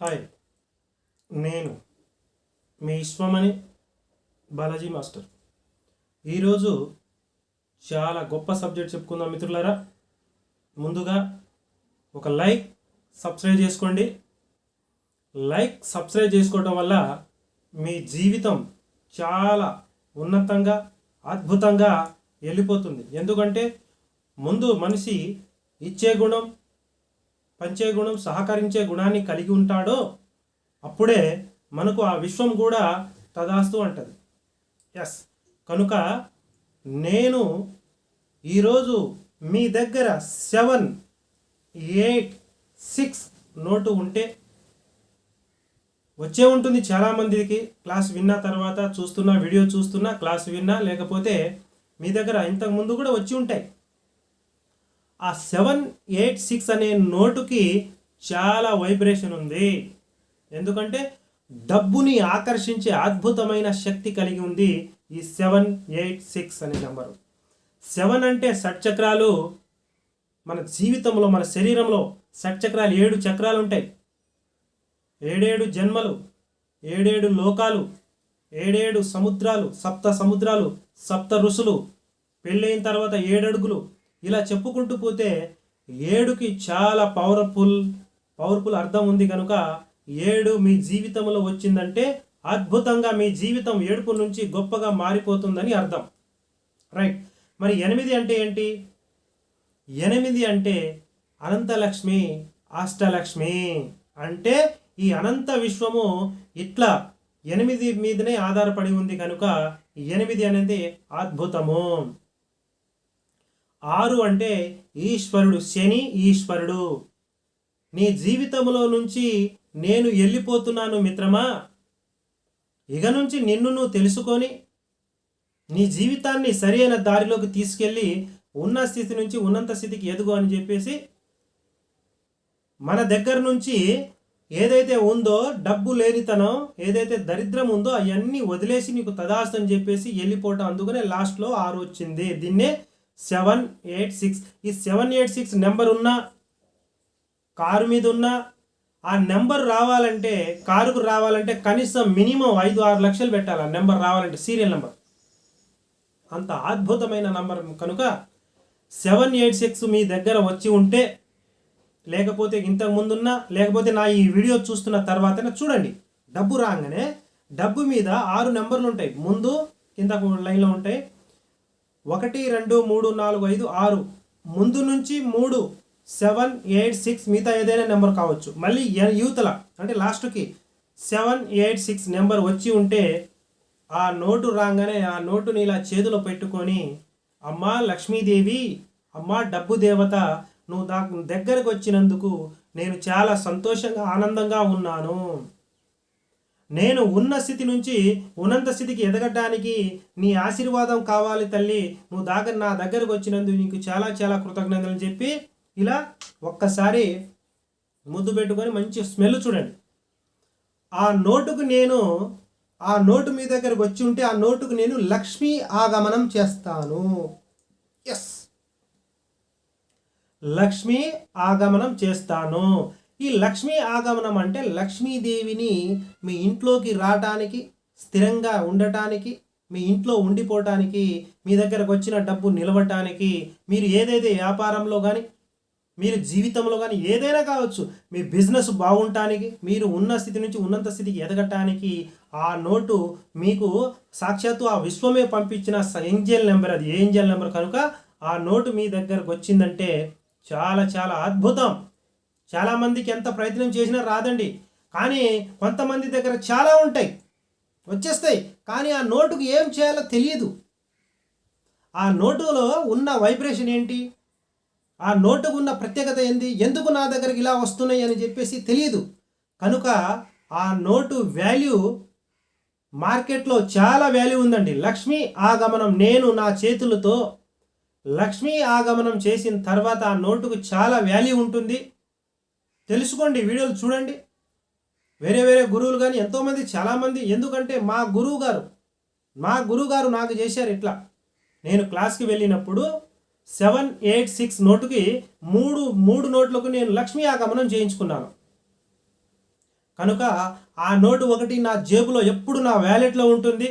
Hi నేను మీ Vishwamani Balaji master. ఈరోజు చాలా గొప్ప సబ్జెక్ట్ చెప్పుకుందాం మిత్రులారా. ముందుగా ఒక లైక్ సబ్స్క్రైబ్ చేసుకోండి. లైక్ సబ్స్క్రైబ్ చేసుకోవడం వల్ల మీ జీవితం చాలా ఉన్నతంగా అద్భుతంగా వెళ్ళిపోతుంది. ఎందుకంటే ముందు మనిషి ఇచ్చే గుణం పంచే గుణం సహకరించే గుణాన్ని కలిగి ఉంటాడో అప్పుడే మనకు ఆ విశ్వం కూడా తదాస్తు అంటది. ఎస్ కనుక నేను ఈరోజు మీ దగ్గర సెవెన్ ఎయిట్ సిక్స్ నోటు ఉంటే వచ్చే ఉంటుంది చాలామందికి. క్లాస్ విన్న తర్వాత చూస్తున్నా వీడియో చూస్తున్నా క్లాస్ విన్నా లేకపోతే మీ దగ్గర ఇంతకు ముందు కూడా వచ్చి ఉంటాయి. ఆ సెవెన్ ఎయిట్ సిక్స్ అనే నోటుకి చాలా వైబ్రేషన్ ఉంది. ఎందుకంటే డబ్బుని ఆకర్షించే అద్భుతమైన శక్తి కలిగి ఉంది ఈ సెవెన్ ఎయిట్ సిక్స్ అనే నెంబరు. సెవెన్ అంటే షట్చక్రాలు మన జీవితంలో మన శరీరంలో షట్చక్రాలు ఏడు చక్రాలు ఉంటాయి. ఏడేడు జన్మలు ఏడేడు లోకాలు ఏడేడు సముద్రాలు సప్త సముద్రాలు సప్త ఋషులు పెళ్ళైన తర్వాత ఏడడుగులు ఇలా చెప్పుకుంటూ పోతే ఏడుకి చాలా పవర్ఫుల్ పవర్ఫుల్ అర్థం ఉంది కనుక ఏడు మీ జీవితంలో వచ్చిందంటే అద్భుతంగా మీ జీవితం ఏడుపు నుంచి గొప్పగా మారిపోతుందని అర్థం. రైట్. మరి ఎనిమిది అంటే ఏంటి? ఎనిమిది అంటే అనంతలక్ష్మి అష్టలక్ష్మి. అంటే ఈ అనంత విశ్వము ఇట్లా ఎనిమిది మీదనే ఆధారపడి ఉంది కనుక ఎనిమిది అనేది అద్భుతము. ఆరు అంటే ఈశ్వరుడు శని ఈశ్వరుడు. నీ జీవితంలో నుంచి నేను వెళ్ళిపోతున్నాను మిత్రమా? ఇక నుంచి నిన్ను నువ్వు తెలుసుకొని నీ జీవితాన్ని సరైన దారిలోకి తీసుకెళ్ళి ఉన్న స్థితి నుంచి ఉన్నంత స్థితికి ఎదుగు అని చెప్పేసి మన దగ్గర నుంచి ఏదైతే ఉందో డబ్బు లేనితనం ఏదైతే దరిద్రం ఉందో అవన్నీ వదిలేసి నీకు తదాస్తని చెప్పేసి వెళ్ళిపోవటం అందుకనే లాస్ట్లో ఆరు వచ్చింది. దీన్నే సెవెన్ ఎయిట్ సిక్స్ ఈ సెవెన్ ఎయిట్ సిక్స్ నెంబర్ ఉన్నా కారు మీద ఉన్నా ఆ నెంబర్ రావాలంటే కారుకు రావాలంటే కనీసం మినిమం ఐదు ఆరు లక్షలు పెట్టాలి. ఆ నెంబర్ రావాలంటే సీరియల్ నెంబర్ అంత అద్భుతమైన నంబర్ కనుక సెవెన్ ఎయిట్ సిక్స్ మీ దగ్గర వచ్చి ఉంటే లేకపోతే ఇంతకు ముందున్న లేకపోతే నా ఈ వీడియో చూస్తున్న తర్వాతనే చూడండి. డబ్బు రాగానే డబ్బు మీద ఆరు నెంబర్లు ఉంటాయి. ముందు కింద లైన్లో ఉంటాయి. ఒకటి రెండు మూడు నాలుగు ఐదు ఆరు. ముందు నుంచి మూడు సెవెన్ ఎయిట్ సిక్స్ మిగతా ఏదైనా నెంబర్ కావచ్చు. మళ్ళీ యూతల అంటే లాస్ట్కి సెవెన్ ఎయిట్ సిక్స్ నెంబర్ వచ్చి ఉంటే ఆ నోటు రాగానే ఆ నోటుని ఇలా చేతిలో పెట్టుకొని అమ్మా లక్ష్మీదేవి అమ్మా డబ్బు దేవత నువ్వు దా దగ్గరకు వచ్చినందుకు నేను చాలా సంతోషంగా ఆనందంగా ఉన్నాను. నేను ఉన్న స్థితి నుంచి ఉన్నంత స్థితికి ఎదగటానికి నీ ఆశీర్వాదం కావాలి తల్లి. నువ్వు దాకా నా దగ్గరకు వచ్చినందుకు నీకు చాలా చాలా కృతజ్ఞతలు చెప్పి ఇలా ఒక్కసారి ముద్దు పెట్టుకొని మంచి స్మెల్ చూడండి. ఆ నోటుకు నేను ఆ నోటు మీ దగ్గరకు వచ్చి ఉంటే ఆ నోటుకు నేను లక్ష్మీ ఆగమనం చేస్తాను. ఎస్ లక్ష్మీ ఆగమనం చేస్తాను. ఈ లక్ష్మీ ఆగమనం అంటే లక్ష్మీదేవిని మీ ఇంట్లోకి రావటానికి స్థిరంగా ఉండటానికి మీ ఇంట్లో ఉండిపోవటానికి మీ దగ్గరకు వచ్చిన డబ్బు నిలవటానికి మీరు ఏదైతే వ్యాపారంలో కానీ మీరు జీవితంలో కానీ ఏదైనా కావచ్చు మీ బిజినెస్ బాగుంటానికి మీరు ఉన్న స్థితి నుంచి ఉన్నంత స్థితికి ఎదగటానికి ఆ నోటు మీకు సాక్షాత్తు ఆ విశ్వమే పంపించిన స- ఏంజల్ నెంబర్ అది ఏంజల్ నెంబర్ కనుక ఆ నోటు మీ దగ్గరకు వచ్చిందంటే చాలా చాలా అద్భుతం. చాలామందికి ఎంత ప్రయత్నం చేసినా రాదండి. కానీ కొంతమంది దగ్గర చాలా ఉంటాయి. వచ్చేస్తాయి. కానీ ఆ నోటుకు ఏం చేయాలో తెలియదు. ఆ నోటులో ఉన్న వైబ్రేషన్ ఏంటి? ఆ నోటుకు ఉన్న ప్రత్యేకత ఏంది? ఎందుకు నా దగ్గరికి ఇలా వస్తున్నాయి అని చెప్పేసి తెలియదు. కనుక ఆ నోటు వాల్యూ మార్కెట్లో చాలా వాల్యూ ఉందండి. లక్ష్మీ ఆగమనం నేను నా చేతులతో లక్ష్మీ ఆగమనం చేసిన తర్వాత ఆ నోటుకు చాలా వాల్యూ ఉంటుంది. తెలుసుకోండి వీడియోలు చూడండి. వేరే వేరే గురువులు కానీ ఎంతోమంది చాలామంది ఎందుకంటే మా గురువు గారు మా గురువు గారు నాకు చేశారు ఇట్లా. నేను క్లాస్కి వెళ్ళినప్పుడు సెవెన్ ఎయిట్ సిక్స్ నోటుకి మూడు మూడు నోట్లకు నేను లక్ష్మీ ఆగమనం చేయించుకున్నాను. కనుక ఆ నోటు ఒకటి నా జేబులో ఎప్పుడు నా వ్యాలెట్లో ఉంటుంది.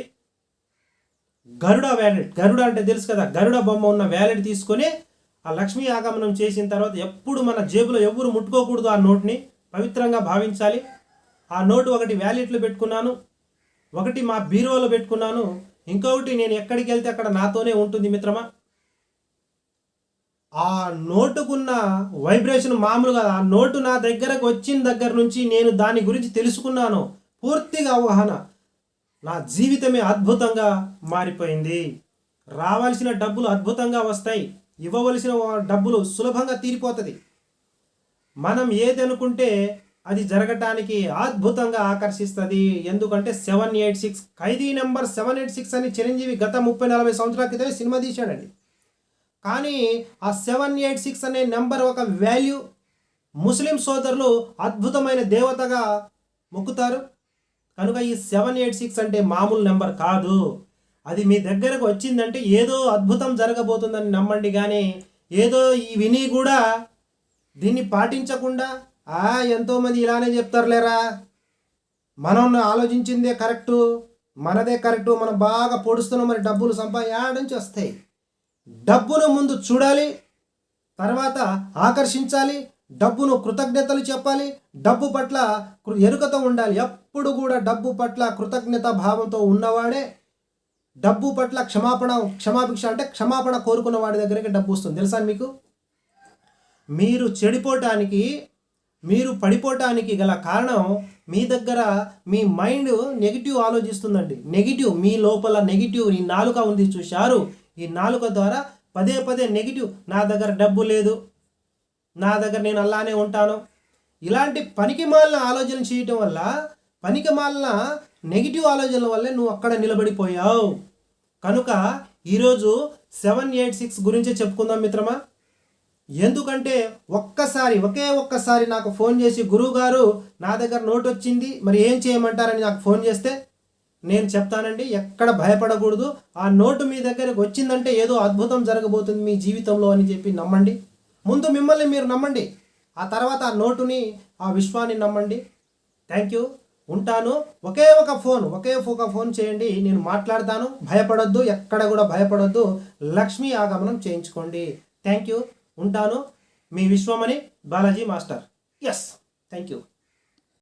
గరుడ వ్యాలెట్ గరుడ అంటే తెలుసు కదా గరుడ బొమ్మ ఉన్న వ్యాలెట్ తీసుకొని ఆ లక్ష్మీ ఆగమనం చేసిన తర్వాత ఎప్పుడు మన జేబులో ఎవరు ముట్టుకోకూడదు ఆ నోట్ని పవిత్రంగా భావించాలి. ఆ నోటు ఒకటి వ్యాలెట్లో పెట్టుకున్నాను ఒకటి మా బీరోలో పెట్టుకున్నాను ఇంకొకటి నేను ఎక్కడికి వెళ్తే అక్కడ నాతోనే ఉంటుంది మిత్రమా. ఆ నోటుకున్న వైబ్రేషన్ మామూలుగా ఆ నోటు నా దగ్గరకు వచ్చిన దగ్గర నుంచి నేను దాని గురించి తెలుసుకున్నాను. పూర్తిగా అవగాహన. నా జీవితమే అద్భుతంగా మారిపోయింది. రావాల్సిన డబ్బులు అద్భుతంగా వస్తాయి. ఇవ్వవలసిన డబ్బులు సులభంగా తీరిపోతుంది. మనం ఏది అనుకుంటే అది జరగటానికి అద్భుతంగా ఆకర్షిస్తుంది. ఎందుకంటే సెవెన్ ఎయిట్ సిక్స్ ఖైదీ నెంబర్ సెవెన్ ఎయిట్ సిక్స్ అని చిరంజీవి గత ముప్పై నలభై సంవత్సరాల క్రితమే సినిమా తీశాడండి. కానీ ఆ సెవెన్ ఎయిట్ సిక్స్ అనే నెంబర్ ఒక వాల్యూ ముస్లిం సోదరులు అద్భుతమైన దేవతగా మొక్కుతారు. కనుక ఈ సెవెన్ ఎయిట్ సిక్స్ అంటే మామూలు నెంబర్ కాదు. అది మీ దగ్గరకు వచ్చిందంటే ఏదో అద్భుతం జరగబోతుందని నమ్మండి కానీ ఏదో ఈ విని కూడా దీన్ని పాటించకుండా ఆ ఎంతోమంది ఇలానే చెప్తారులేరా? మనం ఆలోచించిందే కరెక్టు మనదే కరెక్టు మనం బాగా పొడుస్తున్నాం మరి డబ్బులు సంపాదించి వస్తాయి. డబ్బును ముందు చూడాలి తర్వాత ఆకర్షించాలి డబ్బును కృతజ్ఞతలు చెప్పాలి డబ్బు పట్ల ఎరుకతో ఉండాలి. ఎప్పుడు కూడా డబ్బు పట్ల కృతజ్ఞత భావంతో ఉన్నవాడే డబ్బు పట్ల క్షమాపణ క్షమాభిక్ష అంటే క్షమాపణ కోరుకున్న వాడి దగ్గరికి డబ్బు వస్తుంది. తెలుసా మీకు? మీరు చెడిపోవటానికి మీరు పడిపోవటానికి గల కారణం మీ దగ్గర మీ మైండ్ నెగిటివ్ ఆలోచిస్తుందండి. నెగిటివ్ మీ లోపల నెగిటివ్ ఈ నాలుక ఉంది చూశారు? ఈ నాలుక ద్వారా పదే పదే నెగిటివ్ నా దగ్గర డబ్బు లేదు నా దగ్గర నేను అలానే ఉంటాను. ఇలాంటి పనికి మాలిన ఆలోచన చేయటం వల్ల పనికి మాలిన నెగిటివ్ ఆలోచనల వల్లే నువ్వు అక్కడ నిలబడిపోయావు. కనుక ఈరోజు సెవెన్ ఎయిట్ సిక్స్ గురించే చెప్పుకుందాం మిత్రమా? ఎందుకంటే ఒక్కసారి ఒకే ఒక్కసారి నాకు ఫోన్ చేసి గురువు గారు నా దగ్గర నోట్ వచ్చింది మరి ఏం చేయమంటారని నాకు ఫోన్ చేస్తే నేను చెప్తానండి ఎక్కడ భయపడకూడదు. ఆ నోటు మీ దగ్గరకు వచ్చిందంటే ఏదో అద్భుతం జరగబోతుంది మీ జీవితంలో అని చెప్పి నమ్మండి. ముందు మిమ్మల్ని మీరు నమ్మండి. ఆ తర్వాత ఆ నోటుని ఆ విశ్వాన్ని నమ్మండి. Thank you. ఉంటాను. ఒకే ఒక ఫోన్ ఒకే ఒక ఫోన్ చేయండి నేను మాట్లాడతాను. భయపడొద్దు ఎక్కడ కూడా భయపడొద్దు. లక్ష్మీ ఆగమనం చేయించుకోండి. Thank you. ఉంటాను. మీ Vishwamani Balaji master. Yes thank you